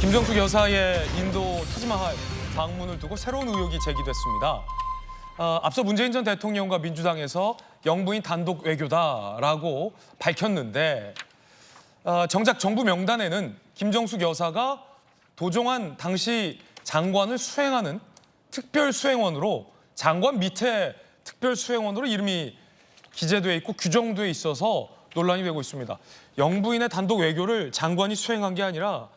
김정숙 여사의 인도 타지마할 방문을 두고 새로운 의혹이 제기됐습니다. 어, 앞서 문재인 전 대통령과 민주당에서 영부인 단독 외교다라고 밝혔는데 어, 정작 정부 명단에는 김정숙 여사가 도종환 당시 장관을 수행하는 특별 수행원으로 장관 밑에 특별 수행원으로 이름이 기재돼 있고 규정돼 있어서 논란이 되고 있습니다. 영부인의 단독 외교를 장관이 수행한 게 아니라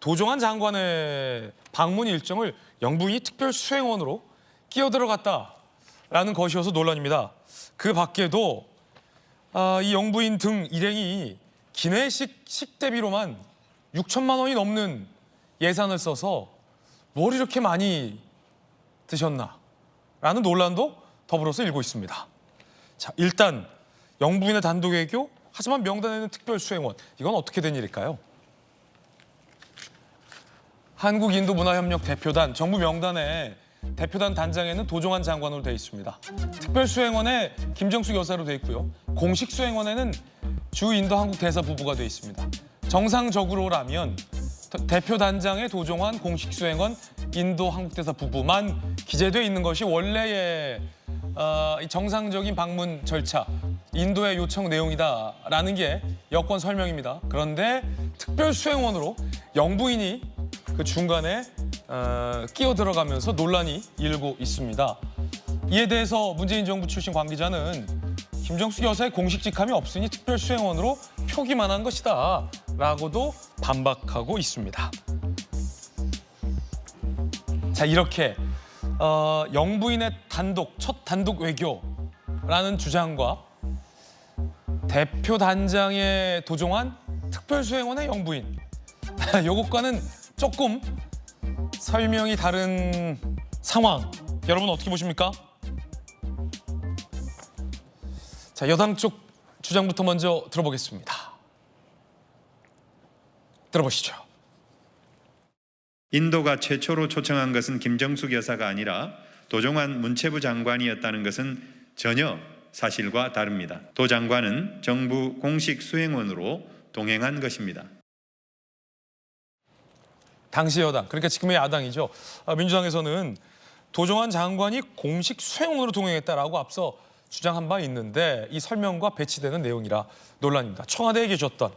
도종환 장관의 방문 일정을 영부인이 특별 수행원으로 끼어 들어갔다라는 것이어서 논란입니다. 그 밖에도 아, 이 영부인 등 일행이 기내식 식대비로만 6천만 원이 넘는 예산을 써서 뭘 이렇게 많이 드셨나 라는 논란도 더불어서 일고 있습니다. 자, 일단 영부인의 단독 외교 하지만 명단에는 특별 수행원 이건 어떻게 된 일일까요? 한국인도문화협력 대표단 정부 명단에 대표단 단장에는 도종환 장관으로 돼 있습니다. 특별 수행원에 김정숙 여사로 돼 있고요. 공식 수행원에는 주 인도 한국 대사 부부가 돼 있습니다. 정상적으로라면 대- 대표 단장에 도종환 공식 수행원 인도 한국 대사 부부만 기재돼 있는 것이 원래의 어, 이 정상적인 방문 절차, 인도의 요청 내용이다라는 게 여권 설명입니다. 그런데 특별 수행원으로 영부인이 그 중간에 어, 끼어 들어가면서 논란이 일고 있습니다. 이에 대해서 문재인 정부 출신 관계자는 김정숙 여사의 공식 직함이 없으니 특별 수행원으로 표기만 한 것이다 라고도 반박하고 있습니다. 자 이렇게 어, 영부인의 단독 첫 단독 외교라는 주장과 대표 단장의 도종환 특별 수행원의 영부인 요것과는 조금 설명이 다른 상황 여러분 어떻게 보십니까? 자 여당 쪽 주장부터 먼저 들어보겠습니다. 들어보시죠. 인도가 최초로 초청한 것은 김정숙 여사가 아니라 도종환 문체부 장관이었다는 것은 전혀 사실과 다릅니다. 도 장관은 정부 공식 수행원으로 동행한 것입니다. 당시 여당 그러니까 지금의 야당이죠. 아, 민주당에서는 도종환 장관이 공식 수행원으로 동행했다라고 앞서 주장한 바 있는데 이 설명과 배치되는 내용이라 논란입니다. 청와대에 계셨던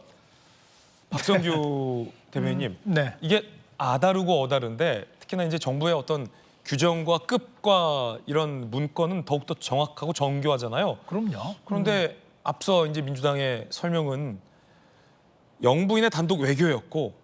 박성규 대변인님 네. 이게 아다르고 어다른데 특히나 이제 정부의 어떤 규정과 급과 이런 문건은 더욱더 정확하고 정교하잖아요. 그럼요. 그런데 앞서 이제 민주당의 설명은 영부인의 단독 외교였고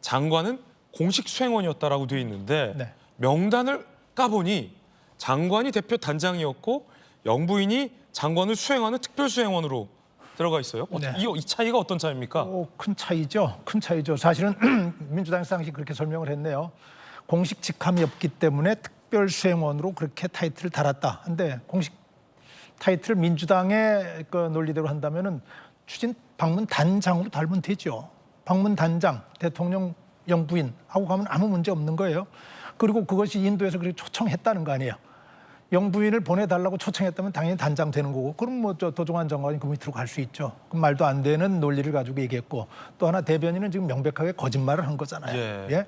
장관은 공식 수행원이었다라고 되어 있는데 네. 명단을 까보니 장관이 대표 단장이었고 영부인이 장관을 수행하는 특별 수행원으로 들어가 있어요. 어, 네. 이, 이 차이가 어떤 차이입니까? 오, 큰 차이죠. 큰 차이죠. 사실은 민주당에서 당시 그렇게 설명을 했네요. 공식 직함이 없기 때문에 특별 수행원으로 그렇게 타이틀을 달았다. 근데 공식 타이틀 민주당의 그 논리대로 한다면은 추진 방문 단장으로 달면 되죠. 방문 단장, 대통령 영부인 하고 가면 아무 문제 없는 거예요. 그리고 그것이 인도에서 그렇게 초청했다는 거 아니에요. 영부인을 보내달라고 초청했다면 당연히 단장 되는 거고 그럼 뭐 저 도종환 장관이 그 밑으로 갈 수 있죠. 그럼 말도 안 되는 논리를 가지고 얘기했고 또 하나 대변인은 지금 명백하게 거짓말을 한 거잖아요. 예.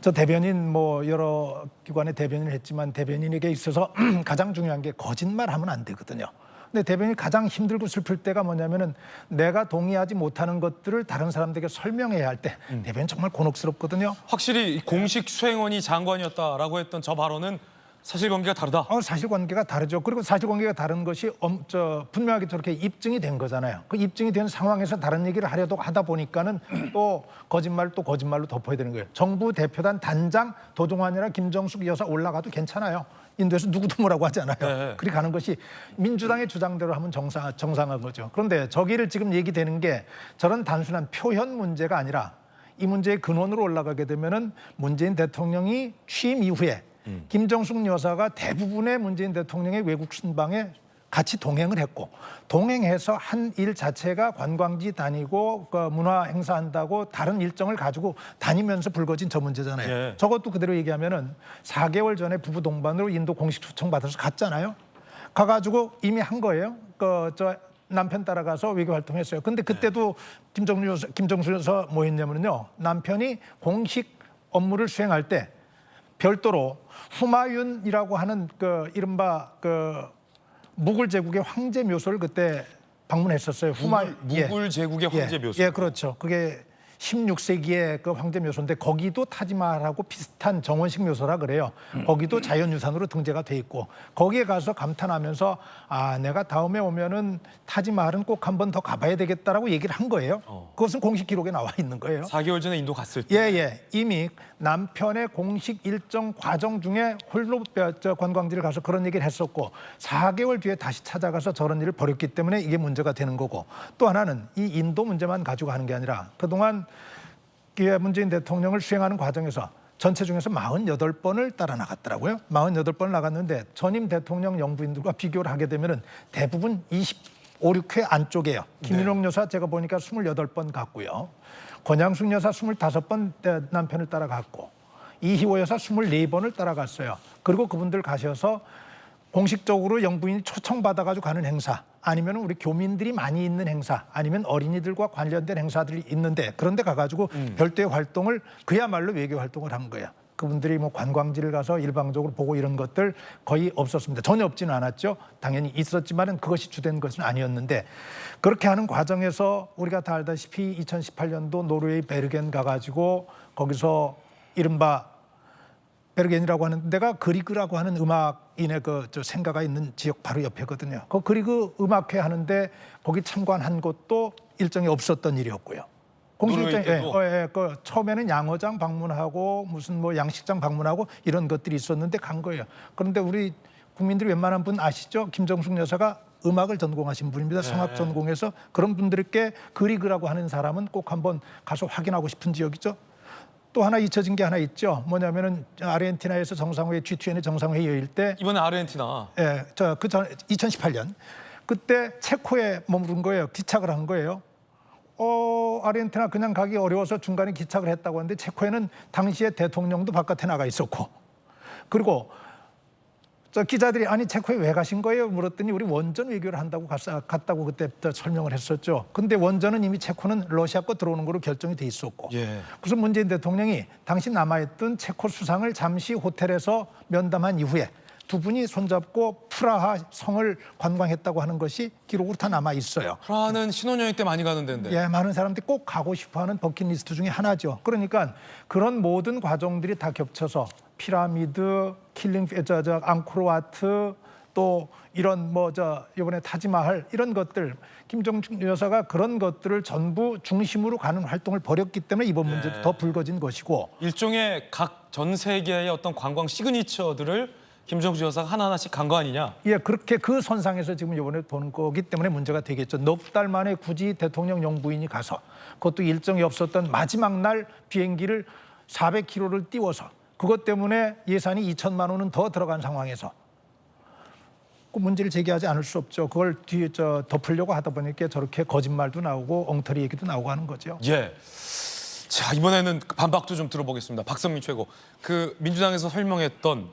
저 대변인 뭐 여러 기관의 대변인을 했지만 대변인에게 있어서 가장 중요한 게 거짓말하면 안 되거든요. 근데 대변인이 가장 힘들고 슬플 때가 뭐냐면은 내가 동의하지 못하는 것들을 다른 사람들에게 설명해야 할때 음. 대변인 정말 곤혹스럽거든요. 확실히 이 공식 수행원이 장관이었다라고 했던 저 발언은 사실관계가 다르다. 어, 사실관계가 다르죠. 그리고 사실관계가 다른 것이 엄, 저, 분명하게 저렇게 입증이 된 거잖아요. 그 입증이 된 상황에서 다른 얘기를 하려고 하다 보니까는 또 거짓말 또 거짓말로 덮어야 되는 거예요. 정부 대표단 단장 도종환이나 김정숙 여사 올라가도 괜찮아요. 인도에서 누구도 뭐라고 하지 않아요. 네. 그리 가는 것이 민주당의 주장대로 하면 정상, 정상한 거죠. 그런데 저기를 지금 얘기되는 게 저런 단순한 표현 문제가 아니라 이 문제의 근원으로 올라가게 되면은 문재인 대통령이 취임 이후에 김정숙 여사가 대부분의 문재인 대통령의 외국 순방에 같이 동행을 했고 동행해서 한 일 자체가 관광지 다니고 그 문화 행사한다고 다른 일정을 가지고 다니면서 불거진 저 문제잖아요. 예. 저것도 그대로 얘기하면은 4개월 전에 부부 동반으로 인도 공식 초청 받아서 갔잖아요. 가가지고 이미 한 거예요. 그저 남편 따라가서 외교 활동했어요. 근데 그때도 김정수 여사, 김정수 여사 뭐 했냐면요. 남편이 공식 업무를 수행할 때 별도로 후마윤이라고 하는 그 이른바 그 무굴 제국의 황제 묘소를 그때 방문했었어요. 후마 예. 무굴 제국의 황제 예, 묘소. 예, 그렇죠. 그게 16세기의 그 황제 묘소인데 거기도 타지마할하고 비슷한 정원식 묘소라 그래요. 거기도 자연유산으로 등재가 돼 있고 거기에 가서 감탄하면서 아 내가 다음에 오면은 타지마할은 꼭 한 번 더 가봐야 되겠다라고 얘기를 한 거예요. 그것은 공식 기록에 나와 있는 거예요. 4개월 전에 인도 갔을 때. 예, 예. 이미 남편의 공식 일정 과정 중에 홀로 저 관광지를 가서 그런 얘기를 했었고 4개월 뒤에 다시 찾아가서 저런 일을 벌였기 때문에 이게 문제가 되는 거고 또 하나는 이 인도 문제만 가지고 하는 게 아니라 그동안 이 문재인 대통령을 수행하는 과정에서 전체 중에서 48번을 따라 나갔더라고요. 48번을 나갔는데 전임 대통령 영부인들과 비교를 하게 되면은 대부분 25, 6회 안쪽이에요. 김윤옥 여사 제가 보니까 28번 갔고요. 권양숙 여사 25번 남편을 따라갔고 이희호 여사 24번을 따라갔어요. 그리고 그분들 가셔서 공식적으로 영부인이 초청받아가지고 가는 행사 아니면 우리 교민들이 많이 있는 행사 아니면 어린이들과 관련된 행사들이 있는데 그런데 가가지고 별도의 활동을 그야말로 외교 활동을 한 거야. 그분들이 뭐 관광지를 가서 일방적으로 보고 이런 것들 거의 없었습니다. 전혀 없지는 않았죠. 당연히 있었지만은 그것이 주된 것은 아니었는데 그렇게 하는 과정에서 우리가 다 알다시피 2018년도 노르웨이 베르겐 가가지고 거기서 이른바 베르겐이라고 하는 데가 그리그라고 하는 음악인의 그 저 생가가 있는 지역 바로 옆에거든요. 그 그리그 음악회 하는데 거기 참관한 것도 일정이 없었던 일이었고요. 공식 노르웨이 일정, 예, 때도? 어, 예, 그 처음에는 양어장 방문하고 무슨 뭐 양식장 방문하고 이런 것들이 있었는데 간 거예요. 그런데 우리 국민들이 웬만한 분 아시죠? 김정숙 여사가 음악을 전공하신 분입니다. 성악 전공해서 그런 분들께 그리그라고 하는 사람은 꼭 한번 가서 확인하고 싶은 지역이죠. 또 하나 잊혀진 게 하나 있죠. 뭐냐면은 아르헨티나에서 정상회의 G20 정상회의 열릴 때 이번에 아르헨티나. 예, 저그 전 2018년 그때 체코에 머무른 거예요. 기착을 한 거예요. 어, 아르헨티나 그냥 가기 어려워서 중간에 기착을 했다고 하는데 체코에는 당시에 대통령도 바깥에 나가 있었고 그리고 저 기자들이 아니 체코에 왜 가신 거예요? 물었더니 우리 원전 외교를 한다고 갔, 갔다고 그때 설명을 했었죠. 근데 원전은 이미 체코는 러시아 거 들어오는 거로 결정이 돼 있었고 예. 그래서 문재인 대통령이 당시 남아있던 체코 수상을 잠시 호텔에서 면담한 이후에 두 분이 손잡고 프라하 성을 관광했다고 하는 것이 기록으로 다 남아 있어요. 프라하는 신혼여행 때 많이 가는 데인데. 예, 많은 사람들이 꼭 가고 싶어하는 버킷리스트 중에 하나죠. 그러니까 그런 모든 과정들이 다 겹쳐서 피라미드, 킬링, 저, 저 앙코르와트 또 이런 뭐 저 이번에 타지마할 이런 것들 김정숙 여사가 그런 것들을 전부 중심으로 가는 활동을 벌였기 때문에 이번 문제도 더 불거진 것이고 일종의 각 전 세계의 어떤 관광 시그니처들을 김정수 여사가 하나하나씩 간 거 아니냐? 예, 그렇게 그 선상에서 지금 이번에 보는 거기 때문에 문제가 되겠죠. 넉 달 만에 굳이 대통령 영부인이 가서 그것도 일정이 없었던 마지막 날 비행기를 400km를 띄워서 그것 때문에 예산이 2천만 원은 더 들어간 상황에서 그 문제를 제기하지 않을 수 없죠. 그걸 뒤에 저 덮으려고 하다 보니까 저렇게 거짓말도 나오고 엉터리 얘기도 나오고 하는 거죠. 예. 자 이번에는 반박도 좀 들어보겠습니다. 박성민 최고. 그 민주당에서 설명했던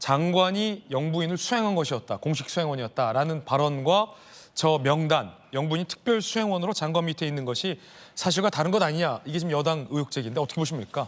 장관이 영부인을 수행한 것이었다, 공식 수행원이었다라는 발언과 저 명단 영부인 특별 수행원으로 장관 밑에 있는 것이 사실과 다른 것 아니냐 이게 지금 여당 의혹 제기인데 어떻게 보십니까?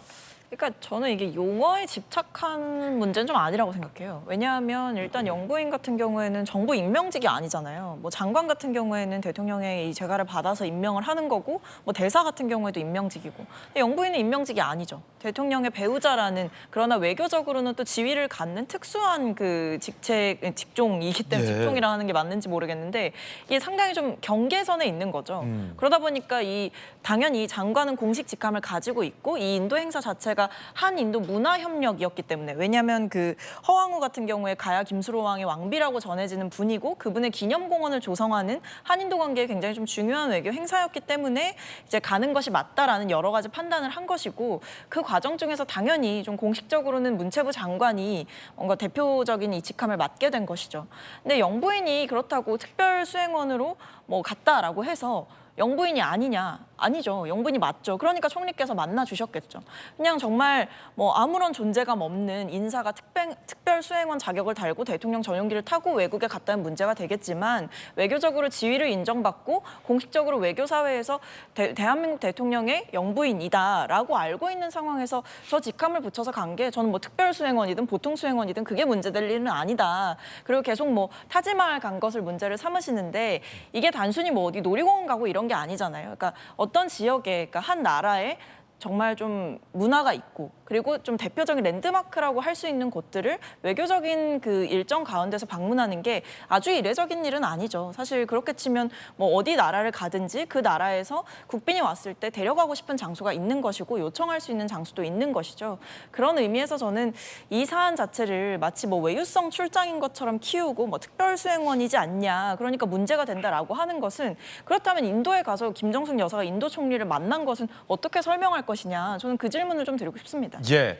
그러니까 저는 이게 용어에 집착한 문제는 좀 아니라고 생각해요. 왜냐하면 일단 영부인 같은 경우에는 정부 임명직이 아니잖아요. 뭐 장관 같은 경우에는 대통령의 이 재가를 받아서 임명을 하는 거고, 뭐 대사 같은 경우에도 임명직이고. 근데 영부인은 임명직이 아니죠. 대통령의 배우자라는 그러나 외교적으로는 또 지위를 갖는 특수한 그 직책 직종이기 때문에 예. 직종이라 하는 게 맞는지 모르겠는데 이게 상당히 좀 경계선에 있는 거죠. 음. 그러다 보니까 이 당연히 장관은 공식 직함을 가지고 있고 이 인도 행사 자체가 한 인도 문화 협력이었기 때문에 왜냐하면 그 허왕우 같은 경우에 가야 김수로 왕의 왕비라고 전해지는 분이고 그분의 기념 공원을 조성하는 한인도 관계에 굉장히 좀 중요한 외교 행사였기 때문에 이제 가는 것이 맞다라는 여러 가지 판단을 한 것이고 그 과정 중에서 당연히 좀 공식적으로는 문체부 장관이 뭔가 대표적인 이 직함을 맡게 된 것이죠. 근데 영부인이 그렇다고 특별 수행원으로 뭐 갔다라고 해서 영부인이 아니냐 아니죠. 영부인이 맞죠. 그러니까 총리께서 만나 주셨겠죠. 그냥 정말 뭐 아무런 존재감 없는 인사가 특별, 특별 수행원 자격을 달고 대통령 전용기를 타고 외국에 갔다는 문제가 되겠지만 외교적으로 지위를 인정받고 공식적으로 외교 사회에서 대, 대한민국 대통령의 영부인이다라고 알고 있는 상황에서 저 직함을 붙여서 간 게 저는 뭐 특별 수행원이든 보통 수행원이든 그게 문제될 일은 아니다. 그리고 계속 뭐 타지마을 간 것을 문제를 삼으시는데 이게 단순히 뭐 어디 놀이공원 가고 이런 게 아니잖아요. 그러니까 어떤 지역에 그러니까 한 나라에 정말 좀 문화가 있고 그리고 좀 대표적인 랜드마크라고 할 수 있는 곳들을 외교적인 그 일정 가운데서 방문하는 게 아주 이례적인 일은 아니죠. 사실 그렇게 치면 뭐 어디 나라를 가든지 그 나라에서 국빈이 왔을 때 데려가고 싶은 장소가 있는 것이고 요청할 수 있는 장소도 있는 것이죠. 그런 의미에서 저는 이 사안 자체를 마치 뭐 외유성 출장인 것처럼 키우고 뭐 특별 수행원이지 않냐. 그러니까 문제가 된다라고 하는 것은 그렇다면 인도에 가서 김정숙 여사가 인도 총리를 만난 것은 어떻게 설명할 것이냐. 저는 그 질문을 좀 드리고 싶습니다. 예.